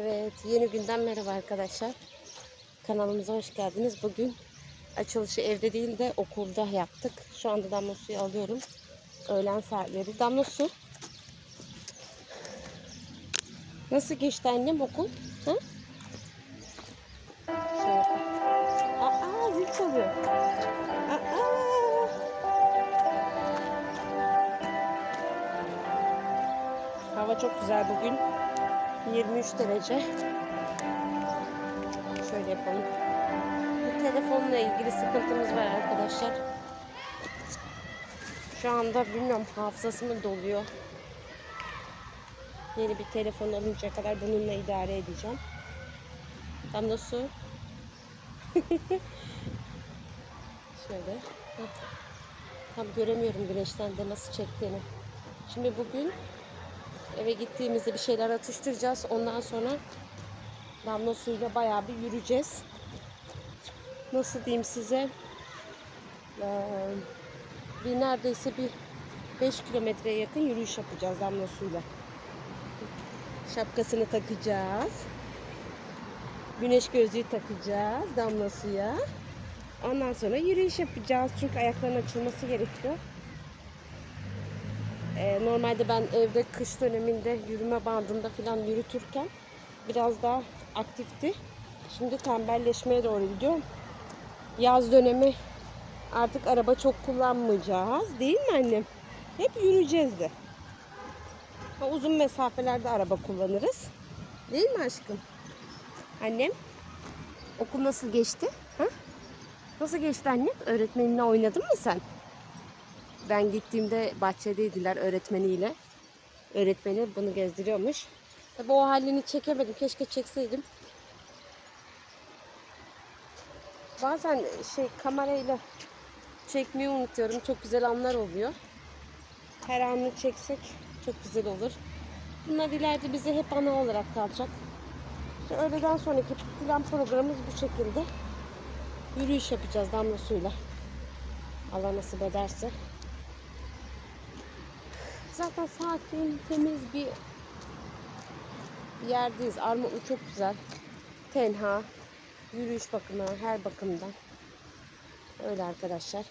Evet, yeni günden merhaba arkadaşlar. Kanalımıza hoş geldiniz. Bugün açılışı evde değil de okulda yaptık. Şu anda damla suyu alıyorum. Öğlen saatleri. Damla su. Nasıl geçti annem okul? Ha? Şöyle. Aa, zil çalıyor. Hava çok güzel bugün. 23 derece. Şöyle yapalım. Bu telefonla ilgili sıkıntımız var arkadaşlar. Şu anda bilmiyorum hafızası mı doluyor. Yeni bir telefon alınca kadar bununla idare edeceğim. Damla su. Şöyle. Tam göremiyorum güneşten de nasıl çektiğini. Şimdi bugün eve gittiğimizde bir şeyler atıştıracağız. Ondan sonra damla suyuyla bayağı bir yürüyeceğiz. Nasıl diyeyim size? Ee, bir neredeyse bir 5 kilometreye yakın yürüyüş yapacağız damla suyuyla. Şapkasını takacağız. Güneş gözlüğü takacağız damla suya. Ondan sonra yürüyüş yapacağız. Çünkü ayakların açılması gerekiyor. Ee, normalde ben evde kış döneminde yürüme bandında falan yürütürken biraz daha aktifti. Şimdi tembelleşmeye doğru gidiyorum. Yaz dönemi artık araba çok kullanmayacağız. Değil mi annem? Hep yürüyeceğiz de. Uzun mesafelerde araba kullanırız. Değil mi aşkım? Annem? Okul nasıl geçti? Ha? Nasıl geçti annem? Öğretmeninle oynadın mı sen? Ben gittiğimde bahçedeydiler öğretmeniyle. Öğretmeni bunu gezdiriyormuş. Tabi o halini çekemedim. Keşke çekseydim. Bazen şey kamerayla çekmeyi unutuyorum. Çok güzel anlar oluyor. Her anını çeksek çok güzel olur. Bunlar ileride bize hep ana olarak kalacak. İşte öğleden sonraki plan programımız bu şekilde. Yürüyüş yapacağız damla suyla. Allah nasip ederse. Zaten sakin, temiz bir yerdeyiz. Armutlu çok güzel. Tenha. Yürüyüş bakımından, her bakımdan. Öyle arkadaşlar.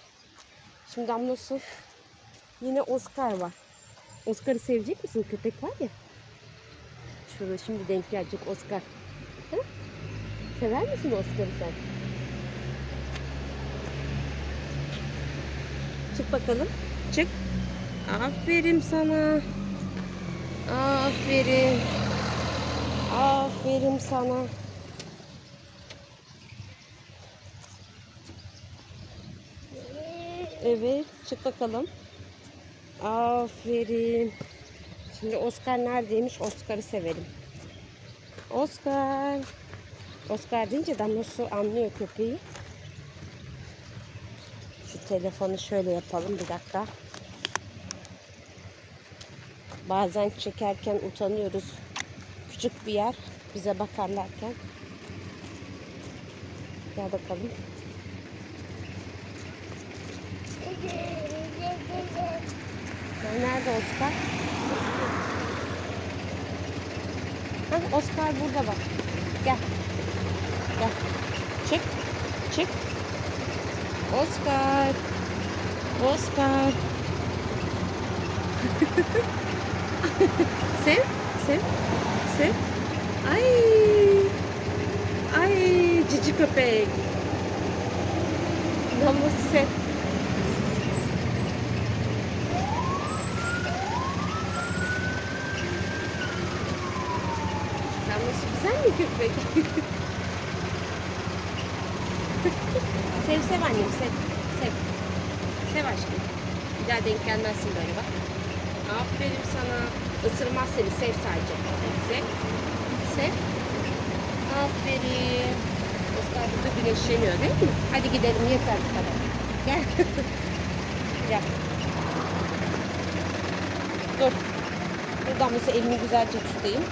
Şimdi damla su. Yine Oscar var. Oscar'ı sevecek misin? Köpek var ya. Şurada şimdi denk gelecek Oscar. Ha? Sever misin Oscar'ı sen? Çık bakalım. Çık. Aferin sana. Aferin. Aferin sana. Evet, çık bakalım. Aferin. Şimdi Oscar neredeymiş? Oscar'ı sevelim. Oscar. Oscar deyince damla su anlıyor köpeği. Şu telefonu şöyle yapalım bir dakika. Bazen çekerken utanıyoruz. Küçük bir yer bize bakarlarken. Gel bakalım. Nerede Oscar? Hah, Oscar burada bak. Gel. Gel. Çık. Çık. Oscar. Oscar. sev. Sev. Sev. Ay. Ay cici köpek. Damlası sev. Damlası güzel mi köpek? sev sev annem sev. Sev. Sev aşkım. Bir daha denk gelmezsin böyle bak. Aferin sana. Isırmaz seni. Sev sadece. Sev. Sev. Aferin. Oscar burada güneşleniyor değil mi? Hadi gidelim yeter bu kadar. Gel. Gel. Dur. Buradan mesela elimi güzelce tutayım.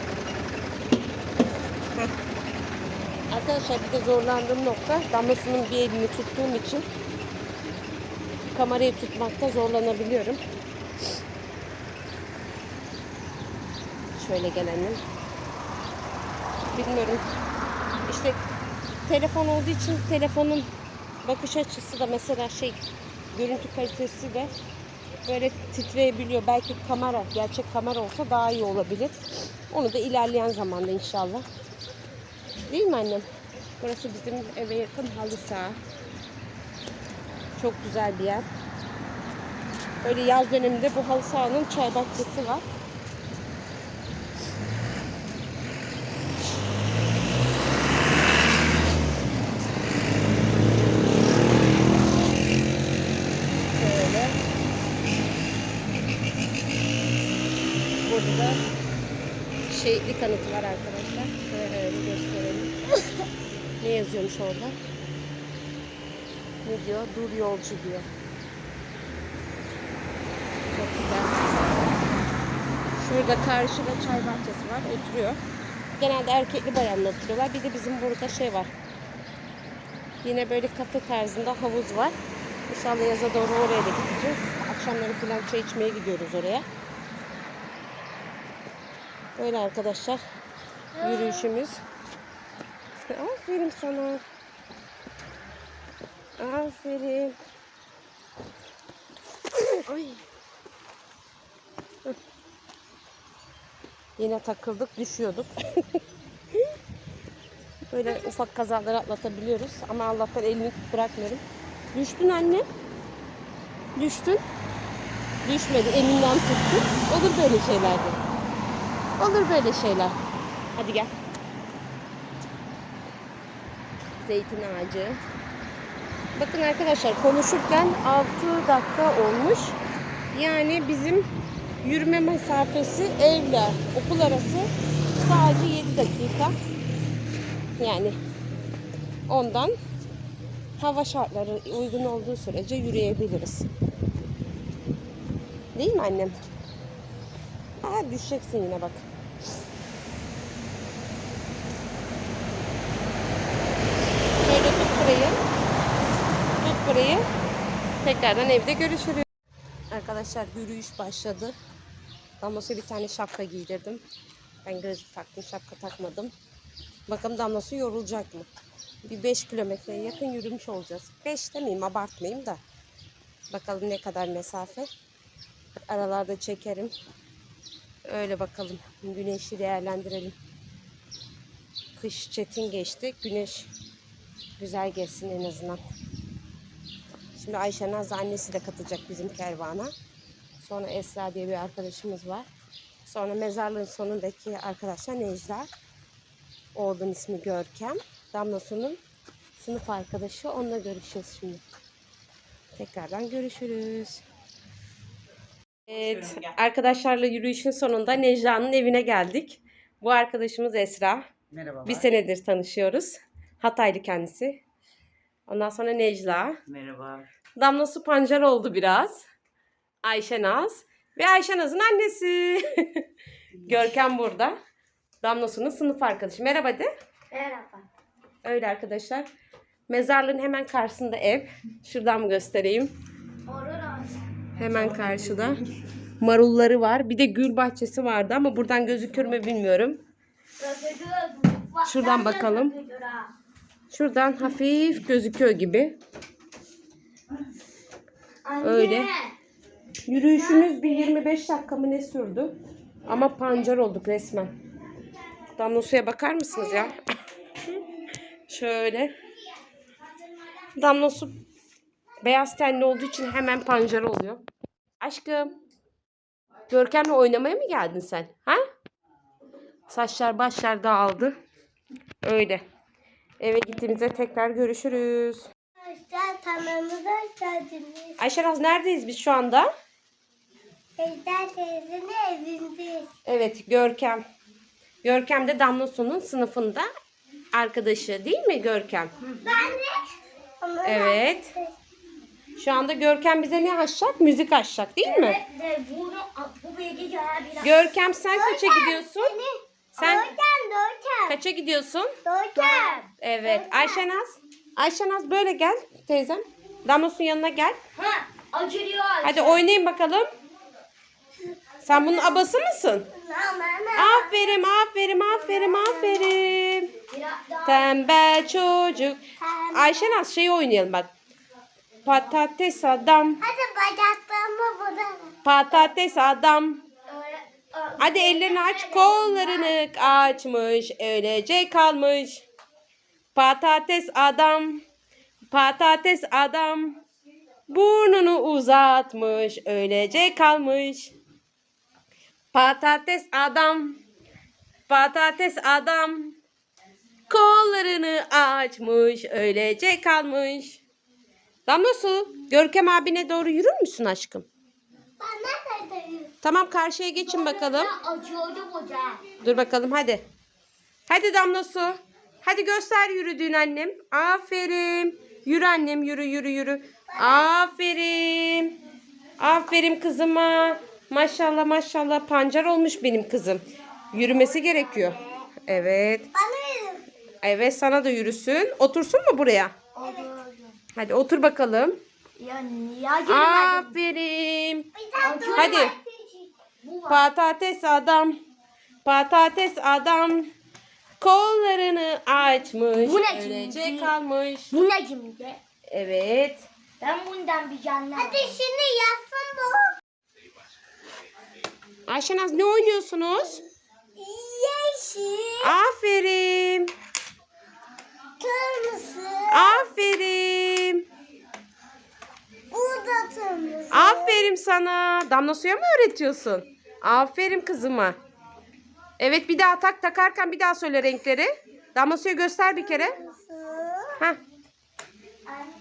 Arkadaşlar bir de zorlandığım nokta damlasının bir elini tuttuğum için kamerayı tutmakta zorlanabiliyorum. Şöyle gelelim. bilmiyorum. İşte telefon olduğu için telefonun bakış açısı da mesela şey görüntü kalitesi de böyle titreyebiliyor. Belki kamera, gerçek kamera olsa daha iyi olabilir. Onu da ilerleyen zamanda inşallah. Değil mi annem? Burası bizim eve yakın halı saha. Çok güzel bir yer. Böyle yaz döneminde bu halı sahanın çay bahçesi var. Şöyle. Burada şehitlik anıtı var arkadaşlar. Şöyle gösterelim. ne yazıyormuş orada? Ne diyor? Dur yolcu diyor. Çok güzel. Şurada karşıda çay bahçesi var. Oturuyor. Genelde erkekli bayanla oturuyorlar. Bir de bizim burada şey var. Yine böyle kafe tarzında havuz var. İnşallah yaza doğru oraya da gideceğiz. Akşamları falan çay içmeye gidiyoruz oraya. Böyle arkadaşlar. Yürüyüşümüz. Aferin sana. Aferin. Ay. Yine takıldık, düşüyorduk. Böyle ufak kazaları atlatabiliyoruz. Ama Allah'tan elini bırakmıyorum. Düştün anne. Düştün. Düşmedi. Elinden tuttun. Olur böyle şeyler de. Olur böyle şeyler. Hadi gel. Zeytin ağacı. Bakın arkadaşlar konuşurken 6 dakika olmuş. Yani bizim yürüme mesafesi evle okul arası sadece 7 dakika. Yani ondan hava şartları uygun olduğu sürece yürüyebiliriz. Değil mi annem? Aa düşeceksin yine bak. Şöyle tut burayı. Tut burayı. Tekrardan evde görüşürüz. Arkadaşlar yürüyüş başladı. Damlas'a bir tane şapka giydirdim. Ben gözlük taktım, şapka takmadım. Bakalım Damlası yorulacak mı? Bir 5 kilometreye yakın yürümüş olacağız. 5 demeyeyim, abartmayayım da. Bakalım ne kadar mesafe. Aralarda çekerim. Öyle bakalım. Güneşi değerlendirelim. Kış çetin geçti. Güneş güzel geçsin en azından. Şimdi Ayşe Naz annesi de katacak bizim kervana. Sonra Esra diye bir arkadaşımız var. Sonra mezarlığın sonundaki arkadaşlar Necla. Oğlun ismi Görkem. Damla Su'nun sınıf arkadaşı. Onunla görüşeceğiz şimdi. Tekrardan görüşürüz. Evet, arkadaşlarla yürüyüşün sonunda Necla'nın evine geldik. Bu arkadaşımız Esra. Merhabalar. Bir senedir tanışıyoruz. Hataylı kendisi. Ondan sonra Necla. Merhaba. Damla Su Pancar oldu biraz. Ayşe Naz. Ve Ayşe Naz'ın annesi. Görkem burada. Damla Su'nun sınıf arkadaşı. Merhaba de. Merhaba. Öyle arkadaşlar. Mezarlığın hemen karşısında ev. Şuradan mı göstereyim? Hemen karşıda. Marulları var. Bir de gül bahçesi vardı ama buradan gözükür mü bilmiyorum. Şuradan bakalım. Şuradan hafif gözüküyor gibi. Anne. Öyle. Yürüyüşümüz bir 25 dakika mı ne sürdü? Ama pancar olduk resmen. Damla suya bakar mısınız ya? Şöyle. Damla su beyaz tenli olduğu için hemen pancar oluyor. Aşkım. Görkem'le oynamaya mı geldin sen? Ha? Saçlar başlar dağıldı. Öyle. Eve gittiğimizde tekrar görüşürüz. Arkadaşlar kanalımıza hoş geldiniz. Ayşenaz neredeyiz biz şu anda? Ejder teyzenin evindeyiz. Evet Görkem. Görkem de Damla Su'nun sınıfında arkadaşı değil mi Görkem? Ben de. Evet. Şu anda Görkem bize ne açacak? Müzik açacak değil mi? De bunu bu bilgi görebilir. Görkem sen kaça gidiyorsun? Sen Dorken, Dorken. kaça gidiyorsun? Dorken. Evet. Ayşenaz. Ayşenaz böyle gel teyzem. Damla Su'nun yanına gel. Ha, acılıyor. Hadi oynayın bakalım. Sen bunun abası mısın? Aferin, aferin, aferin, aferin. Tembel çocuk. Ayşenaz şey oynayalım bak. Patates adam, Hadi bacaklarımı bulalım. patates adam. Hadi ellerini aç, kollarını açmış, öylece kalmış. Patates adam, patates adam. Burnunu uzatmış, öylece kalmış. Patates adam, patates adam. Kollarını açmış, öylece kalmış. Damla su, Görkem abine doğru yürür müsün aşkım? Ben neredeyim? Tamam karşıya geçin bakalım. Dur bakalım hadi. Hadi Damla su. Hadi göster yürüdüğün annem. Aferin. Yürü annem yürü yürü yürü. Aferin. Aferin kızıma. Maşallah maşallah pancar olmuş benim kızım. Yürümesi gerekiyor. Evet. Evet sana da yürüsün. Otursun mu buraya? Hadi otur bakalım. Ya? Aferin. Acıyor. Hadi. Patates adam. Patates adam. Kollarını açmış. Bu ne öylece şimdi? kalmış. Bu ne şimdi? Evet. Ben bundan bir canlı Hadi şimdi yazsın bu. Ayşenaz ne oynuyorsunuz? Yeşil, Aferin. kırmızı, Aferin. bu da kırmızı. Aferin sana. Damla suya mı öğretiyorsun? Aferin kızıma. Evet bir daha tak takarken bir daha söyle renkleri. Damla göster bir kere. Heh.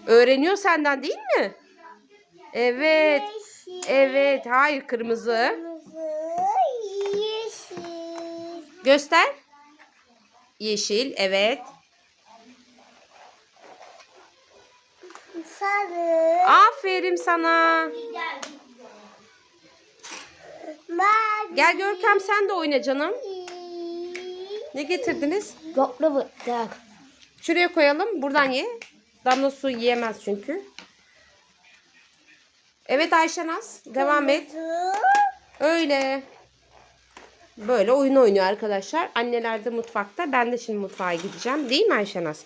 Öğreniyor senden değil mi? Evet. Yeşil, Evet. Hayır kırmızı. kırmızı, yeşil, Göster. Yeşil. Evet. sarı, Aferin sana. Gel Görkem sen de oyna canım. Ne getirdiniz? Yokla bu. Gel. Şuraya koyalım. Buradan ye. Damla su yiyemez çünkü. Evet Ayşenaz. Devam et. Öyle. Böyle oyun oynuyor arkadaşlar. Anneler de mutfakta. Ben de şimdi mutfağa gideceğim. Değil mi Ayşenaz?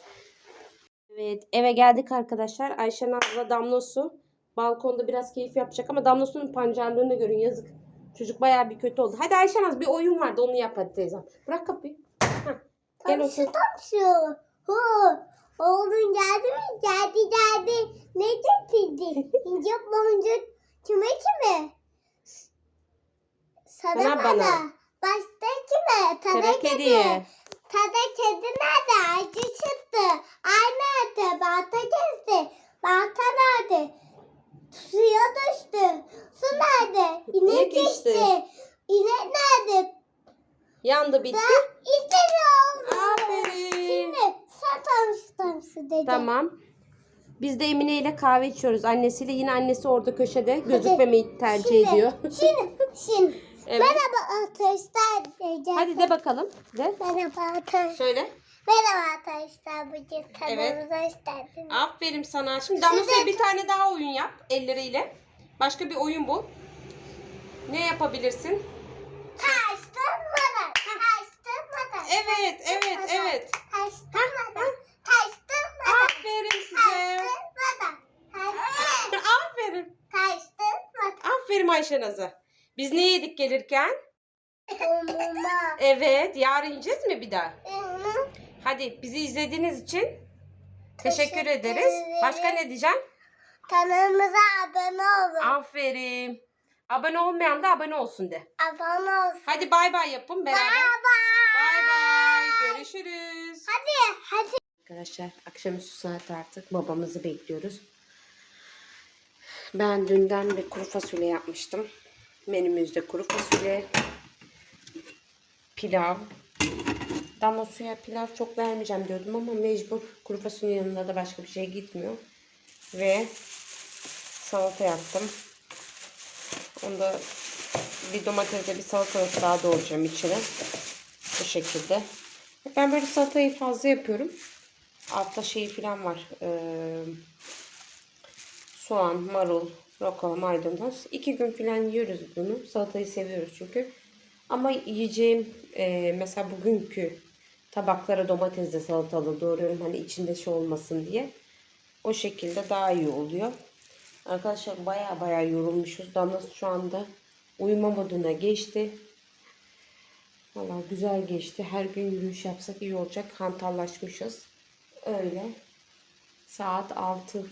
Evet eve geldik arkadaşlar. Ayşenaz'la Damla Su balkonda biraz keyif yapacak ama Damla Su'nun pancarlığını görün yazık. Çocuk bayağı bir kötü oldu. Hadi Ayşenaz bir oyun vardı onu yap hadi teyzem. Bırak kapıyı. Heh. Gel otur. Tamşı tamşı. Hu. Oğlun geldi mi? Geldi geldi. Ne getirdi? İncik boncuk. Kime kime? Sana, Sana bana. bana. Başta kime? Tada Kara kedi. kediye. Tada kedi nerede? Acı çıktı. Ay nerede? Balta kesti. Balta nerede? Suya düştü. Su nerede? İnek İnek içti. içti. İnek nerede? Yandı bitti. Ben istemiyorum. Aferin. Şimdi sen tanış tanışı dedi. Tamam. Biz de Emine ile kahve içiyoruz. Annesiyle yine annesi orada köşede gözükmemeyi tercih Şimdi, ediyor. Şimdi, şimdi. Evet. Merhaba arkadaşlar diyeceğim. Hadi de bakalım. De. Merhaba arkadaşlar. Söyle. Merhaba arkadaşlar. Bugün Evet. kanalımıza hoş geldiniz. Aferin sana. Şimdi Damla'ya bir tane daha oyun yap elleriyle. Başka bir oyun bul. Ne yapabilirsin? Taştırmadan. Taştırmadan. Evet, evet, evet. Taştırmadan. Taştırmadan. Aferin size. Taştırmadan. Taştırmadan. Aferin. Taştırmadan. Aferin Ayşenaz'a. Biz ne yedik gelirken? Umuma. Evet. Yarın yiyeceğiz mi bir daha? Hadi bizi izlediğiniz için teşekkür Teşekkür ederiz. ederim. Başka ne diyeceğim? Kanalımıza abone olun. Aferin. Abone olmayan da abone olsun de. Abone olsun. Hadi bay bay yapın beraber. Bye Bay bay. Görüşürüz. Hadi hadi. Arkadaşlar akşamüstü saat artık babamızı bekliyoruz. Ben dünden bir kuru fasulye yapmıştım. Menümüzde kuru fasulye, pilav. Damla suya pilav çok vermeyeceğim diyordum ama mecbur. Kuru fasulye yanında da başka bir şey gitmiyor. Ve salata yaptım. Onda bir domatesle bir salatalık daha doğrayacağım içine. Bu şekilde. Ben böyle salatayı fazla yapıyorum. Altta şeyi falan var. Ee, soğan, marul, Rokala, maydanoz. İki gün falan yiyoruz bunu. Salatayı seviyoruz çünkü. Ama yiyeceğim e, mesela bugünkü tabaklara domatesle salatalı doğruyorum. Hani içinde şey olmasın diye. O şekilde daha iyi oluyor. Arkadaşlar baya baya yorulmuşuz. Damla şu anda uyuma moduna geçti. Valla güzel geçti. Her gün yürüyüş yapsak iyi olacak. Hantallaşmışız. Öyle. Saat 6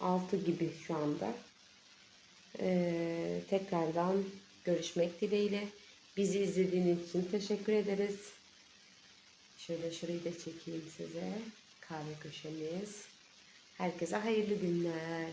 6 gibi şu anda. Ee, tekrardan görüşmek dileğiyle. Bizi izlediğiniz için teşekkür ederiz. Şöyle şurayı da çekeyim size. Kahve köşemiz. Herkese hayırlı günler.